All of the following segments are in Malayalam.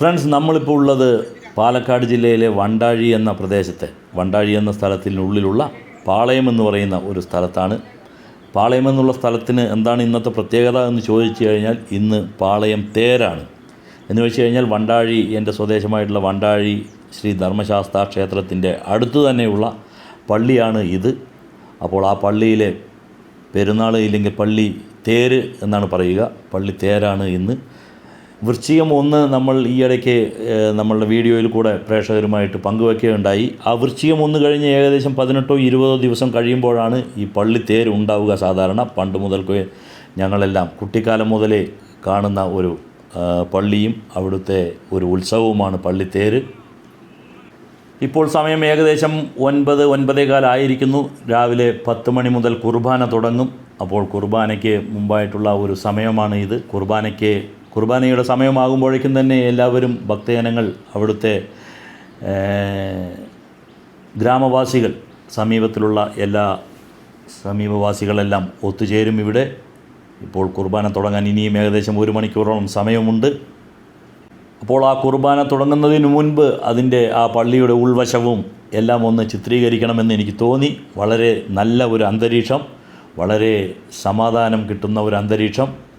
ഫ്രണ്ട്സ് നമ്മളിപ്പോൾ ഉള്ളത് പാലക്കാട് ജില്ലയിലെ വണ്ടാഴി എന്ന പ്രദേശത്തെ. വണ്ടാഴി എന്ന സ്ഥലത്തിനുള്ളിലുള്ള പാളയം എന്ന് പറയുന്ന ഒരു സ്ഥലത്താണ്. പാളയം എന്നുള്ള സ്ഥലത്തിന് എന്താണ് ഇന്നത്തെ പ്രത്യേകത എന്ന് ചോദിച്ചു കഴിഞ്ഞാൽ ഇന്ന് പാളയം തേരാണ്. എന്ന് വെച്ച് കഴിഞ്ഞാൽ വണ്ടാഴി എന്റെ സ്വദേശമായിട്ടുള്ള വണ്ടാഴി ശ്രീ ധർമ്മശാസ്ത്ര ക്ഷേത്രത്തിന്റെ അടുത്ത് തന്നെയുള്ള പള്ളിയാണ് ഇത്. അപ്പോൾ ആ പള്ളിയിലെ പെരുന്നാൾ ഇല്ലെങ്കിൽ പള്ളി തേര് എന്നാണ് പറയുക. പള്ളി തേരാണ് ഇന്ന്. വൃശ്ചികം ഒന്ന് നമ്മൾ ഈ ഇടയ്ക്ക് നമ്മളുടെ വീഡിയോയിൽ കൂടെ പ്രേക്ഷകരുമായിട്ട് പങ്കുവയ്ക്കുകയുണ്ടായി ആ വൃശ്ചികം ഒന്ന് കഴിഞ്ഞ് ഏകദേശം പതിനെട്ടോ ഇരുപതോ ദിവസം കഴിയുമ്പോഴാണ് ഈ പള്ളി തേര് ഉണ്ടാവുക സാധാരണ. പണ്ട് മുതൽക്കേ ഞങ്ങളെല്ലാം കുട്ടിക്കാലം മുതലേ കാണുന്ന ഒരു പള്ളിയും അവിടുത്തെ ഒരു ഉത്സവവുമാണ് പള്ളിത്തേര് ഇപ്പോൾ സമയം ഏകദേശം ഒൻപത് ഒൻപതേകാലായിരിക്കുന്നു രാവിലെ പത്ത് മണി മുതൽ കുർബാന തുടങ്ങും. അപ്പോൾ കുർബാനയ്ക്ക് മുമ്പായിട്ടുള്ള ഒരു സമയമാണ് ഇത്. കുർബാനയ്ക്ക് കുർബാനയുടെ സമയമാകുമ്പോഴേക്കും തന്നെ എല്ലാവരും ഭക്തജനങ്ങൾ അവിടുത്തെ ഗ്രാമവാസികൾ സമീപത്തിലുള്ള എല്ലാ സമീപവാസികളെല്ലാം ഒത്തുചേരും ഇവിടെ. ഇപ്പോൾ കുർബാന തുടങ്ങാൻ ഇനിയും ഏകദേശം ഒരു മണിക്കൂറോളം സമയമുണ്ട്. അപ്പോൾ ആ കുർബാന തുടങ്ങുന്നതിന് മുൻപ് അതിന്റെ ആ പള്ളിയുടെ ഉൾവശവും എല്ലാം ഒന്ന് ചിത്രീകരിക്കണമെന്ന് എനിക്ക് തോന്നി. വളരെ നല്ല ഒരു അന്തരീക്ഷം വളരെ സമാധാനം കിട്ടുന്ന ഒരു അന്തരീക്ഷം.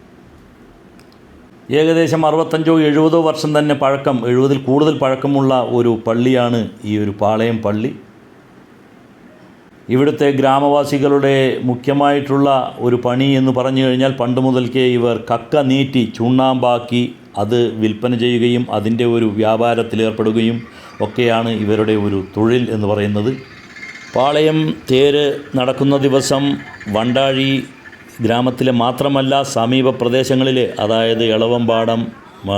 ഏകദേശം അറുപത്തഞ്ചോ എഴുപതോ വർഷം തന്നെ പഴക്കം എഴുപതിൽ കൂടുതൽ പഴക്കമുള്ള ഒരു പള്ളിയാണ് ഈ ഒരു പാളയം പള്ളി. ഇവിടുത്തെ ഗ്രാമവാസികളുടെ മുഖ്യമായിട്ടുള്ള ഒരു പണി എന്ന് പറഞ്ഞു കഴിഞ്ഞാൽ പണ്ട് മുതൽക്കേ ഇവർ കക്ക നീറ്റി ചുണ്ണാമ്പാക്കി അത് വിൽപ്പന ചെയ്യുകയും അതിന്റെ ഒരു വ്യാപാരത്തിലേർപ്പെടുകയും ഒക്കെയാണ് ഇവരുടെ ഒരു തൊഴിൽ എന്ന് പറയുന്നത്. പാളയം തേര് നടക്കുന്ന ദിവസം വണ്ടാഴി ഗ്രാമത്തിലെ മാത്രമല്ല സമീപ പ്രദേശങ്ങളിൽ അതായത് ഇളവമ്പാടം ആ,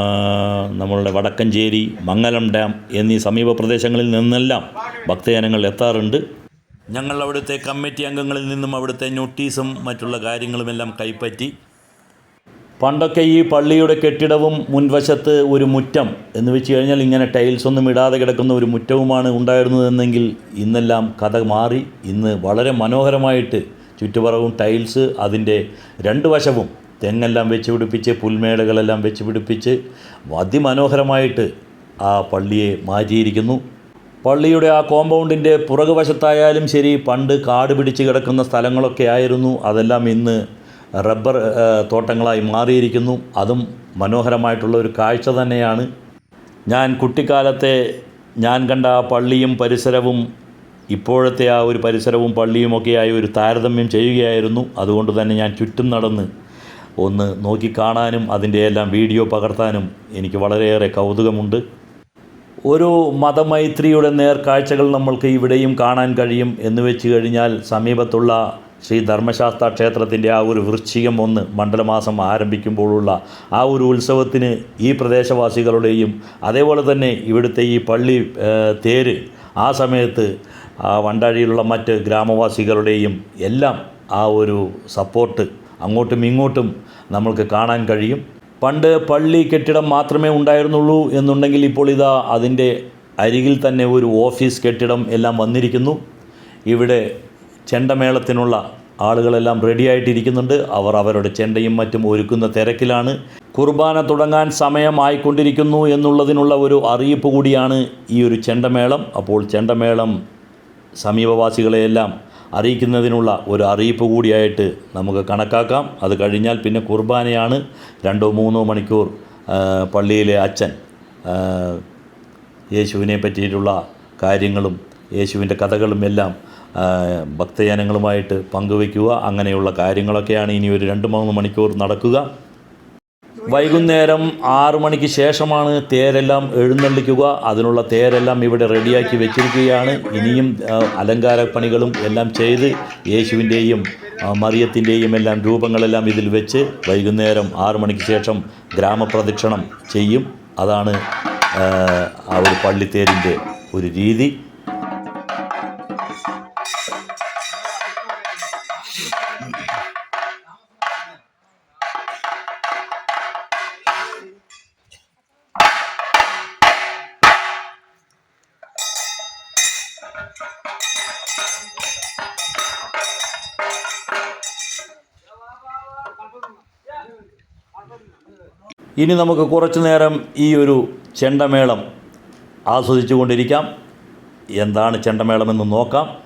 നമ്മളുടെ വടക്കഞ്ചേരി മംഗലം ഡാം എന്നീ സമീപ പ്രദേശങ്ങളിൽ നിന്നെല്ലാം ഭക്തജനങ്ങൾ എത്താറുണ്ട്. ഞങ്ങൾ അവിടുത്തെ കമ്മിറ്റി അംഗങ്ങളിൽ നിന്നും അവിടുത്തെ നോട്ടീസും മറ്റുള്ള കാര്യങ്ങളുമെല്ലാം കൈപ്പറ്റി. പണ്ടൊക്കെ ഈ പള്ളിയുടെ കെട്ടിടവും മുൻവശത്ത് ഒരു മുറ്റം എന്ന് വെച്ച് കഴിഞ്ഞാൽ ഇങ്ങനെ ടൈൽസ് ഒന്നും ഇടാതെ കിടക്കുന്ന ഒരു മുറ്റവുമാണ് ഉണ്ടായിരുന്നതെന്നെങ്കിൽ ഇന്നെല്ലാം കഥ മാറി. ഇന്ന് വളരെ മനോഹരമായിട്ട് ചുറ്റുപുറവും ടൈൽസ് അതിന്റെ രണ്ട് വശവും തെങ്ങെല്ലാം വെച്ച് പിടിപ്പിച്ച് പുൽമേടുകളെല്ലാം വെച്ച് പിടിപ്പിച്ച് അതിമനോഹരമായിട്ട് ആ പള്ളിയെ മാറ്റിയിരിക്കുന്നു. പള്ളിയുടെ ആ കോമ്പൗണ്ടിന്റെ പുറകുവശത്തായാലും ശരി പണ്ട് കാട് പിടിച്ച് കിടക്കുന്ന സ്ഥലങ്ങളൊക്കെ ആയിരുന്നു. അതെല്ലാം ഇന്ന് റബ്ബർ തോട്ടങ്ങളായി മാറിയിരിക്കുന്നു. അതും മനോഹരമായിട്ടുള്ള ഒരു കാഴ്ച തന്നെയാണ്. ഞാൻ കുട്ടിക്കാലത്തെ ഞാൻ കണ്ട ആ പള്ളിയും പരിസരവും ഇപ്പോഴത്തെ ആ ഒരു പരിസരവും പള്ളിയുമൊക്കെയായി ഒരു താരതമ്യം ചെയ്യുകയായിരുന്നു. അതുകൊണ്ട് തന്നെ ഞാൻ ചുറ്റും നടന്ന് ഒന്ന് നോക്കിക്കാണാനും അതിന്റെ എല്ലാം വീഡിയോ പകർത്താനും എനിക്ക് വളരെയേറെ കൗതുകമുണ്ട്. ഒരു മതമൈത്രിയുടെ നേർക്കാഴ്ചകൾ നമ്മൾക്ക് ഇവിടെയും കാണാൻ കഴിയും എന്ന് വെച്ച് കഴിഞ്ഞാൽ സമീപത്തുള്ള ശ്രീ ധർമ്മശാസ്ത്ര ക്ഷേത്രത്തിന്റെ ആ ഒരു വൃശ്ചികം ഒന്ന് മണ്ഡലമാസം ആരംഭിക്കുമ്പോഴുള്ള ആ ഒരു ഉത്സവത്തിന് ഈ പ്രദേശവാസികളുടെയും അതേപോലെ തന്നെ ഇവിടുത്തെ ഈ പള്ളി തേര് ആ സമയത്ത് ആ വണ്ടാഴിയിലുള്ള മറ്റ് ഗ്രാമവാസികളുടെയും എല്ലാം ആ ഒരു സപ്പോർട്ട് അങ്ങോട്ടും ഇങ്ങോട്ടും നമ്മൾക്ക് കാണാൻ കഴിയും. പണ്ട് പള്ളി കെട്ടിടം മാത്രമേ ഉണ്ടായിരുന്നുള്ളൂ എന്നുണ്ടെങ്കിൽ ഇപ്പോൾ ഇതാ അതിന്റെ അരികിൽ തന്നെ ഒരു ഓഫീസ് കെട്ടിടം എല്ലാം വന്നിരിക്കുന്നു. ഇവിടെ ചെണ്ടമേളത്തിനുള്ള ആളുകളെല്ലാം റെഡിയായിട്ടിരിക്കുന്നുണ്ട് അവർ അവരുടെ ചെണ്ടയും മറ്റും ഒരുക്കുന്ന തിരക്കിലാണ്. കുർബാന തുടങ്ങാൻ സമയമായിക്കൊണ്ടിരിക്കുന്നു എന്നുള്ളതിനുള്ള ഒരു അറിയിപ്പ് കൂടിയാണ് ഈ ഒരു ചെണ്ടമേളം. അപ്പോൾ ചെണ്ടമേളം സമീപവാസികളെയെല്ലാം അറിയിക്കുന്നതിനുള്ള ഒരു അറിയിപ്പ് കൂടിയായിട്ട് നമുക്ക് കണക്കാക്കാം. അത് കഴിഞ്ഞാൽ പിന്നെ കുർബാനയാണ് രണ്ടോ മൂന്നോ മണിക്കൂർ പള്ളിയിലെ അച്ഛൻ യേശുവിനെ പറ്റിയിട്ടുള്ള കാര്യങ്ങളും യേശുവിന്റെ കഥകളും എല്ലാം ഭക്തജനങ്ങളുമായിട്ട് പങ്കുവയ്ക്കുക. അങ്ങനെയുള്ള കാര്യങ്ങളൊക്കെയാണ് ഇനി ഒരു രണ്ട് മൂന്ന് മണിക്കൂർ നടക്കുക. വൈകുന്നേരം ആറു മണിക്ക് ശേഷമാണ് തേരെല്ലാം എഴുന്നള്ളിക്കുക. അതിനുള്ള തേരെല്ലാം ഇവിടെ റെഡിയാക്കി വെച്ചിരിക്കുകയാണ്. ഇനിയും ആ, അലങ്കാര പണികളും എല്ലാം ചെയ്ത് യേശുവിന്റെയും മറിയത്തിന്റെയും എല്ലാം രൂപങ്ങളെല്ലാം ഇതിൽ വെച്ച് വൈകുന്നേരം ആറു മണിക്ക് ശേഷം ഗ്രാമപ്രദക്ഷിണം ചെയ്യും. അതാണ് ആ ഒരു പള്ളിത്തേരിന്റെ ഒരു രീതി. ഇനി നമുക്ക് കുറച്ചു നേരം ഈ ഒരു ചെണ്ടമേളം ആസ്വദിച്ചു കൊണ്ടിരിക്കാം. എന്താണ് ചെണ്ടമേളമെന്ന് നോക്കാം.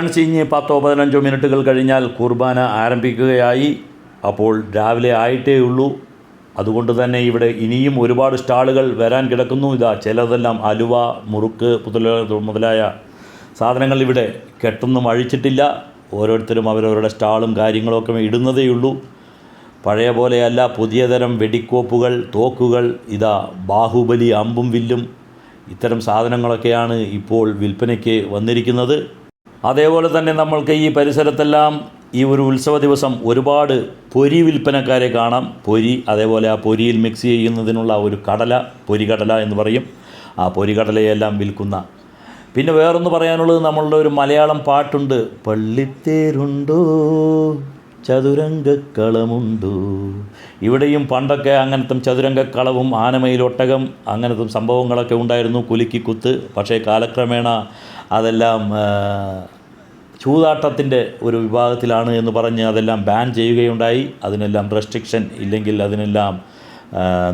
ഫ്രണ്ട്സ് ഇനി പത്തോ പതിനഞ്ചോ മിനിറ്റുകൾ കഴിഞ്ഞാൽ കുർബാന ആരംഭിക്കുകയായി. അപ്പോൾ രാവിലെ ആയിട്ടേ ഉള്ളൂ അതുകൊണ്ട് തന്നെ ഇവിടെ ഇനിയും ഒരുപാട് സ്റ്റാളുകൾ വരാൻ കിടക്കുന്നു. ഇതാ ചിലതെല്ലാം അലുവ മുറുക്ക് പുതല മുതലായ സാധനങ്ങൾ ഇവിടെ കെട്ടൊന്നും അഴിച്ചിട്ടില്ല. ഓരോരുത്തരും അവരവരുടെ സ്റ്റാളും കാര്യങ്ങളൊക്കെ ഇടുന്നതേ ഉള്ളൂ പഴയ പോലെയല്ല പുതിയ തരം വെടിക്കോപ്പുകൾ തോക്കുകൾ ഇതാ ബാഹുബലി അമ്പും വില്ലും. ഇത്തരം സാധനങ്ങളൊക്കെയാണ് ഇപ്പോൾ വിൽപ്പനയ്ക്ക് വന്നിരിക്കുന്നത്. അതേപോലെ തന്നെ നമ്മൾക്ക് ഈ പരിസരത്തെല്ലാം ഈ ഒരു ഉത്സവ ദിവസം ഒരുപാട് പൊരി വിൽപ്പനക്കാരെ കാണാം. പൊരി അതേപോലെ ആ പൊരിയിൽ മിക്സ് ചെയ്യുന്നതിനുള്ള ഒരു കടല പൊരികടല എന്ന് പറയും. ആ പൊരികടലയെല്ലാം വിൽക്കുന്ന. പിന്നെ വേറൊന്ന് പറയാനുള്ളത് നമ്മളുടെ ഒരു മലയാളം പാട്ടുണ്ട്. പള്ളിത്തേരുണ്ടോ? ചതുരംഗക്കളമുണ്ടോ? ഇവിടെയും പണ്ടൊക്കെ അങ്ങനത്തെ ചതുരംഗക്കളവും ആനമയിലൊട്ടകം അങ്ങനത്തെ സംഭവങ്ങളൊക്കെ ഉണ്ടായിരുന്നു. കുലുക്കിക്കുത്ത് പക്ഷേ കാലക്രമേണ അതെല്ലാം ചൂതാട്ടത്തിന്റെ ഒരു വിഭാഗത്തിലാണ് എന്ന് പറഞ്ഞ് അതെല്ലാം ബാൻ ചെയ്യുകയുണ്ടായി. അതിനെല്ലാം റെസ്ട്രിക്ഷൻ ഇല്ലെങ്കിൽ അതിനെല്ലാം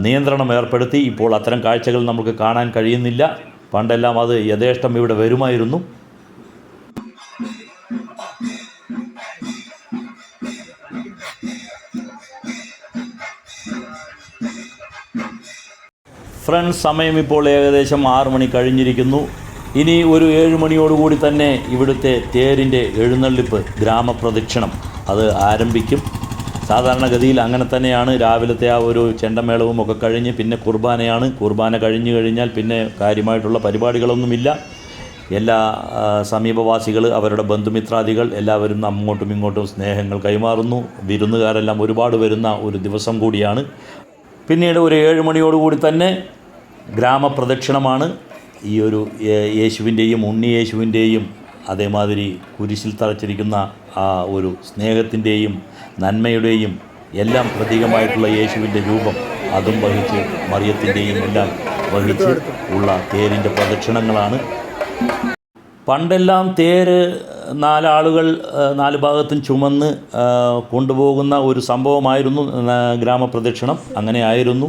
നിയന്ത്രണം ഏർപ്പെടുത്തി. ഇപ്പോൾ അത്തരം കാഴ്ചകൾ നമുക്ക് കാണാൻ കഴിയുന്നില്ല. പണ്ടെല്ലാം അത് യഥേഷ്ടം ഇവിടെ വരുമായിരുന്നു. ഫ്രണ്ട്സ് സമയം ഇപ്പോൾ ഏകദേശം ആറു മണി കഴിഞ്ഞിരിക്കുന്നു. ഇനി ഒരു ഏഴ് മണിയോടുകൂടി തന്നെ ഇവിടുത്തെ തേരിന്റെ എഴുന്നള്ളിപ്പ് ഗ്രാമപ്രദക്ഷിണം. അത് ആരംഭിക്കും. സാധാരണഗതിയിൽ അങ്ങനെ തന്നെയാണ്. രാവിലത്തെ ആ ഒരു ചെണ്ടമേളവും ഒക്കെ കഴിഞ്ഞ് പിന്നെ കുർബാനയാണ്. കുർബാന കഴിഞ്ഞു കഴിഞ്ഞാൽ പിന്നെ കാര്യമായിട്ടുള്ള പരിപാടികളൊന്നുമില്ല. എല്ലാ സമീപവാസികൾ അവരുടെ ബന്ധുമിത്രാദികൾ എല്ലാവരും അങ്ങോട്ടും ഇങ്ങോട്ടും സ്നേഹങ്ങൾ കൈമാറുന്നു. വിരുന്നുകാരെല്ലാം ഒരുപാട് വരുന്ന ഒരു ദിവസം കൂടിയാണ്. പിന്നീട് ഒരു ഏഴ് മണിയോടുകൂടി തന്നെ ഗ്രാമപ്രദക്ഷിണമാണ്. ഈ ഒരു യേശുവിന്റെയും ഉണ്ണി യേശുവിന്റെയും അതേമാതിരി കുരിശിൽ തറച്ചിരിക്കുന്ന ആ ഒരു സ്നേഹത്തിന്റെയും നന്മയുടെയും എല്ലാം പ്രതീകമായിട്ടുള്ള യേശുവിന്റെ രൂപം അതും വഹിച്ച് മറിയത്തിന്റെയും എല്ലാം വഹിച്ച് ഉള്ള തേരിന്റെ പ്രദക്ഷിണങ്ങളാണ്. പണ്ടെല്ലാം തേര് നാലാളുകൾ നാല് ഭാഗത്തും ചുമന്ന് കൊണ്ടുപോകുന്ന ഒരു സംഭവമായിരുന്നു ഗ്രാമപ്രദക്ഷിണം. അങ്ങനെ ആയിരുന്നു.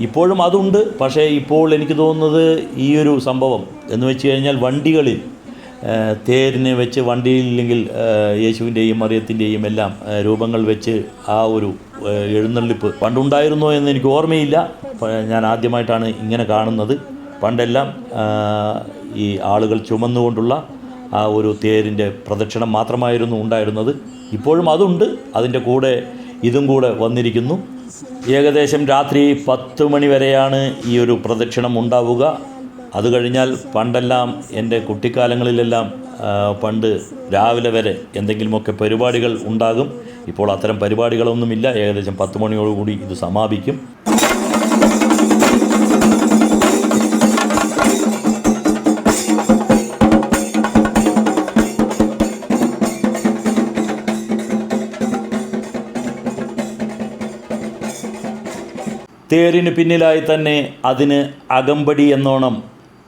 ഇപ്പോഴും അതുണ്ട്. പക്ഷേ ഇപ്പോൾ എനിക്ക് തോന്നുന്നത് ഈ ഒരു സംഭവം എന്ന് വെച്ച് കഴിഞ്ഞാൽ വണ്ടികളിൽ തേരിനെ വെച്ച് വണ്ടിയില്ലെങ്കിൽ യേശുവിന്റെയും മറിയത്തിന്റെയും എല്ലാം രൂപങ്ങൾ വെച്ച് ആ ഒരു എഴുന്നള്ളിപ്പ് പണ്ടുണ്ടായിരുന്നോ എന്ന് എനിക്ക് ഓർമ്മയില്ല. ഞാൻ ആദ്യമായിട്ടാണ് ഇങ്ങനെ കാണുന്നത്. പണ്ടെല്ലാം ഈ ആളുകൾ ചുമന്നുകൊണ്ടുള്ള ആ ഒരു തേരിന്റെ പ്രദക്ഷിണം മാത്രമായിരുന്നു ഉണ്ടായിരുന്നത്. ഇപ്പോഴും അതുണ്ട്. അതിന്റെ കൂടെ ഇതും കൂടെ വന്നിരിക്കുന്നു. ഏകദേശം രാത്രി പത്ത് മണി വരെയാണ് ഈ ഒരു പ്രദക്ഷിണം ഉണ്ടാവുക. അത് കഴിഞ്ഞാൽ പണ്ടെല്ലാം എന്റെ കുട്ടിക്കാലങ്ങളിലെല്ലാം പണ്ട് രാവിലെ വരെ എന്തെങ്കിലുമൊക്കെ പരിപാടികൾ ഉണ്ടാകും. ഇപ്പോൾ അത്തരം പരിപാടികളൊന്നുമില്ല. ഏകദേശം പത്ത് മണിയോടുകൂടി ഇത് സമാപിക്കും. തേരിന് പിന്നിലായി തന്നെ അതിന് അകമ്പടി എന്നോണം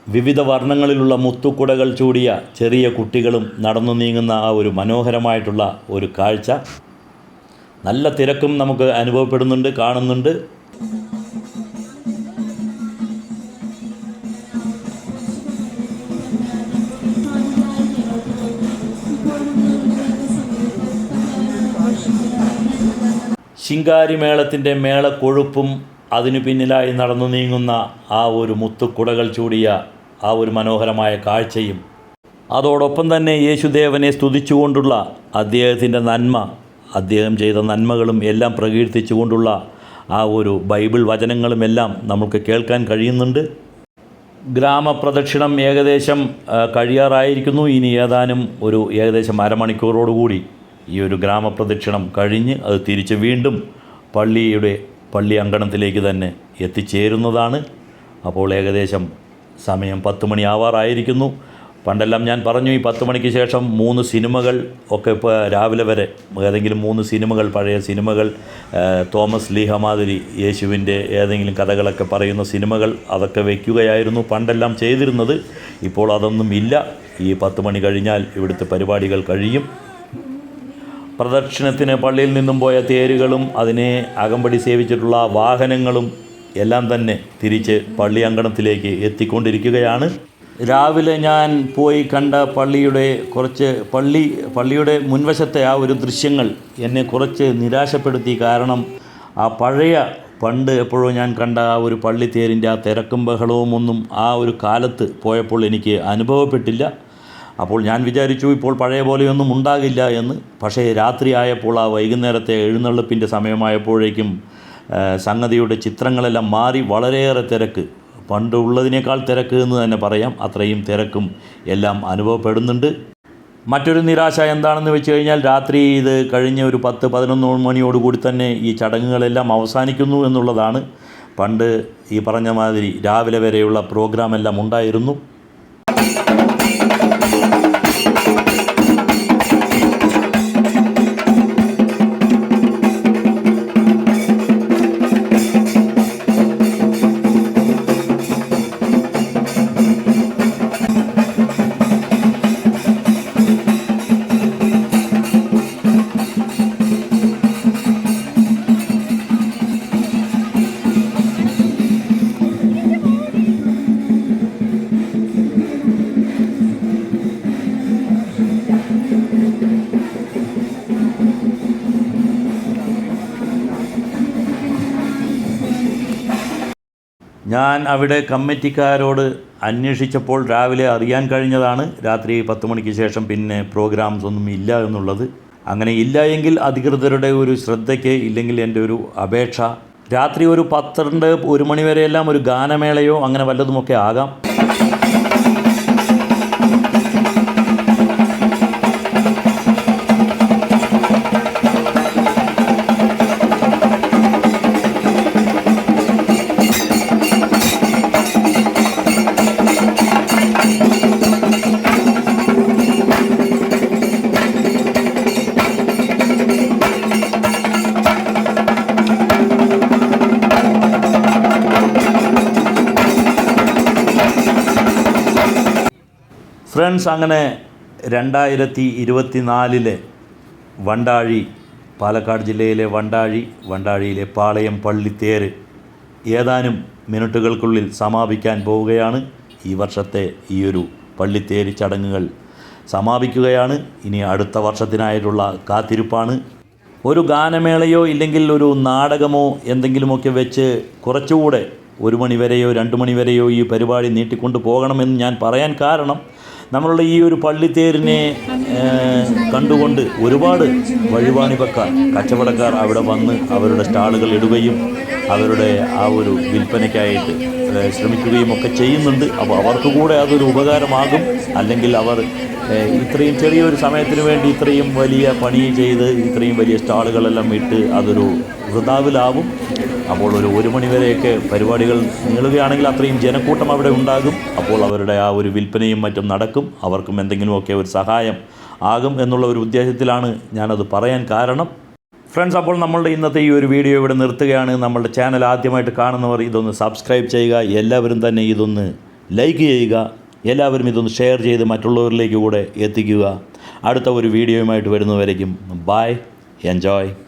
വിവിധ വർണങ്ങളിലുള്ള മുത്തുക്കുടകൾ ചൂടിയ ചെറിയ കുട്ടികളും നടന്നു നീങ്ങുന്ന ആ ഒരു മനോഹരമായിട്ടുള്ള ഒരു കാഴ്ച. നല്ല തിരക്കും നമുക്ക് അനുഭവപ്പെടുന്നുണ്ട് കാണുന്നുണ്ട്. ശിങ്കാരിമേളത്തിന്റെ മേളക്കൊഴുപ്പും അതിനു പിന്നിലായി നടന്നു നീങ്ങുന്ന ആ ഒരു മുത്തുക്കുടകൾ ചൂടിയ ആ ഒരു മനോഹരമായ കാഴ്ചയും അതോടൊപ്പം തന്നെ യേശുദേവനെ സ്തുതിച്ചുകൊണ്ടുള്ള അദ്ദേഹത്തിന്റെ നന്മ അദ്ദേഹം ചെയ്ത നന്മകളും എല്ലാം പ്രകീർത്തിച്ചുകൊണ്ടുള്ള ആ ഒരു ബൈബിൾ വചനങ്ങളും എല്ലാം നമുക്ക് കേൾക്കാൻ കഴിയുന്നുണ്ട്. ഗ്രാമപ്രദക്ഷിണം ഏകദേശം കഴിയാറായിരിക്കുന്നു. ഇനി ഏതാനും ഒരു ഏകദേശം അരമണിക്കൂറോടുകൂടി ഈ ഒരു ഗ്രാമപ്രദക്ഷിണം കഴിഞ്ഞ് അത് തിരിച്ച് വീണ്ടും പള്ളിയുടെ പള്ളി അങ്കണത്തിലേക്ക് തന്നെ എത്തിച്ചേരുന്നതാണ്. അപ്പോൾ ഏകദേശം സമയം പത്ത് മണി ആവാറായിരിക്കുന്നു. പണ്ടെല്ലാം ഞാൻ പറഞ്ഞു ഈ പത്ത് മണിക്ക് ശേഷം മൂന്ന് സിനിമകൾ ഒക്കെ ഇപ്പോൾ രാവിലെ വരെ ഏതെങ്കിലും മൂന്ന് സിനിമകൾ പഴയ സിനിമകൾ തോമസ് ലീഹ മാതിരി യേശുവിന്റെ ഏതെങ്കിലും കഥകളൊക്കെ പറയുന്ന സിനിമകൾ അതൊക്കെ വയ്ക്കുകയായിരുന്നു പണ്ടെല്ലാം ചെയ്തിരുന്നത്. ഇപ്പോൾ അതൊന്നും ഇല്ല. ഈ പത്ത് മണി കഴിഞ്ഞാൽ ഇവിടുത്തെ പരിപാടികൾ കഴിയും. പ്രദക്ഷിണത്തിന് പള്ളിയിൽ നിന്നും പോയ തേരുകളും അതിനെ അകമ്പടി സേവിച്ചിട്ടുള്ള വാഹനങ്ങളും എല്ലാം തന്നെ തിരിച്ച് പള്ളി അങ്കണത്തിലേക്ക് എത്തിക്കൊണ്ടിരിക്കുകയാണ്. രാവിലെ ഞാൻ പോയി കണ്ട പള്ളിയുടെ കുറച്ച് പള്ളി പള്ളിയുടെ മുൻവശത്തെ ആ ഒരു ദൃശ്യങ്ങൾ എന്നെ കുറച്ച് നിരാശപ്പെടുത്തി. കാരണം ആ പഴയ പണ്ട് എപ്പോഴും ഞാൻ കണ്ട ആ ഒരു പള്ളിത്തേരിന്റെ ആ തിരക്കും ബഹളവും ഒന്നും ആ ഒരു കാലത്ത് പോയപ്പോൾ എനിക്ക് അനുഭവപ്പെട്ടില്ല. അപ്പോൾ ഞാൻ വിചാരിച്ചു ഇപ്പോൾ പഴയ പോലെയൊന്നും ഉണ്ടാകില്ല എന്ന്. പക്ഷേ രാത്രിയായപ്പോൾ ആ വൈകുന്നേരത്തെ എഴുന്നള്ളിപ്പിന്റെ സമയമായപ്പോഴേക്കും സംഗതിയുടെ ചിത്രങ്ങളെല്ലാം മാറി വളരെയേറെ തിരക്ക്. പണ്ട് ഉള്ളതിനേക്കാൾ തിരക്ക് എന്ന് തന്നെ പറയാം. അത്രയും തിരക്കും എല്ലാം അനുഭവപ്പെടുന്നുണ്ട്. മറ്റൊരു നിരാശ എന്താണെന്ന് വെച്ച് കഴിഞ്ഞാൽ രാത്രി ഇത് കഴിഞ്ഞ ഒരു പത്ത് പതിനൊന്ന് മണിയോടുകൂടി തന്നെ ഈ ചടങ്ങുകളെല്ലാം അവസാനിക്കുന്നു എന്നുള്ളതാണ്. പണ്ട് ഈ പറഞ്ഞ മാതിരി രാവിലെ വരെയുള്ള പ്രോഗ്രാമെല്ലാം ഉണ്ടായിരുന്നു. ഞാൻ അവിടെ കമ്മിറ്റിക്കാരോട് അന്വേഷിച്ചപ്പോൾ രാവിലെ അറിയാൻ കഴിഞ്ഞതാണ്. രാത്രി പത്ത് മണിക്ക് ശേഷം പിന്നെ പ്രോഗ്രാംസ് ഒന്നും ഇല്ല എന്നുള്ളത്. അങ്ങനെ ഇല്ല എങ്കിൽ അധികൃതരുടെ ഒരു ശ്രദ്ധയ്ക്ക് ഇല്ലെങ്കിൽ എന്റെ ഒരു അപേക്ഷ. രാത്രി ഒരു പന്ത്രണ്ട് ഒരു മണിവരെയെല്ലാം ഒരു ഗാനമേളയോ അങ്ങനെ വല്ലതുമൊക്കെ ആകാം. ഫ്രണ്ട്സ് അങ്ങനെ രണ്ടായിരത്തി ഇരുപത്തി നാലിലെ വണ്ടാഴി പാലക്കാട് ജില്ലയിലെ വണ്ടാഴി വണ്ടാഴിയിലെ പാളയം പള്ളിത്തേര് ഏതാനും മിനിറ്റുകൾക്കുള്ളിൽ സമാപിക്കാൻ പോവുകയാണ് ഈ വർഷത്തെ ഈ ഒരു പള്ളിത്തേര് ചടങ്ങുകൾ. സമാപിക്കുകയാണ്. ഇനി അടുത്ത വർഷത്തിനായിട്ടുള്ള കാത്തിരിപ്പാണ്. ഒരു ഗാനമേളയോ ഇല്ലെങ്കിൽ ഒരു നാടകമോ എന്തെങ്കിലുമൊക്കെ വെച്ച് കുറച്ചുകൂടെ ഒരു മണിവരെയോ രണ്ട് മണിവരെയോ ഈ പരിപാടി നീട്ടിക്കൊണ്ട് പോകണമെന്ന് ഞാൻ പറയാൻ കാരണം നമ്മളുടെ ഈ ഒരു പള്ളിത്തേരിനെ കണ്ടുകൊണ്ട് ഒരുപാട് വഴിവാണിപ്പക്കാർ കച്ചവടക്കാർ അവിടെ വന്ന് അവരുടെ സ്റ്റാളുകൾ ഇടുകയും അവരുടെ ആ ഒരു വിൽപ്പനയ്ക്കായിട്ട് ശ്രമിക്കുകയും ഒക്കെ ചെയ്യുന്നുണ്ട്. അപ്പോൾ അവർക്ക് കൂടെ അതൊരു ഉപകാരമാകും. അല്ലെങ്കിൽ അവർ ഇത്രയും ചെറിയൊരു സമയത്തിന് വേണ്ടി ഇത്രയും വലിയ പണി ചെയ്ത് ഇത്രയും വലിയ സ്റ്റാളുകളെല്ലാം ഇട്ട് അതൊരു വൃതാവിലാവും. അപ്പോൾ ഒരു ഒരു മണിവരെയൊക്കെ പരിപാടികൾ നീളുകയാണെങ്കിൽ അത്രയും ജനക്കൂട്ടം അവിടെ ഉണ്ടാകും. അപ്പോൾ അവരുടെ ആ ഒരു വിൽപ്പനയും മറ്റും നടക്കും. അവർക്കും എന്തെങ്കിലുമൊക്കെ ഒരു സഹായം ആകും എന്നുള്ള ഒരു ഉദ്ദേശത്തിലാണ് ഞാനത് പറയാൻ കാരണം. ഫ്രണ്ട്സ് അപ്പോൾ നമ്മളുടെ ഇന്നത്തെ ഈ ഒരു വീഡിയോ ഇവിടെ നിർത്തുകയാണ്. നമ്മളുടെ ചാനൽ ആദ്യമായിട്ട് കാണുന്നവർ ഇതൊന്ന് സബ്സ്ക്രൈബ് ചെയ്യുക. എല്ലാവരും തന്നെ ഇതൊന്ന് ലൈക്ക് ചെയ്യുക. എല്ലാവരും ഇതൊന്ന് ഷെയർ ചെയ്ത് മറ്റുള്ളവരിലേക്ക് കൂടെ എത്തിക്കുക. അടുത്ത ഒരു വീഡിയോയുമായിട്ട് വരുന്നവരേക്കും ബായ് എൻജോയ്.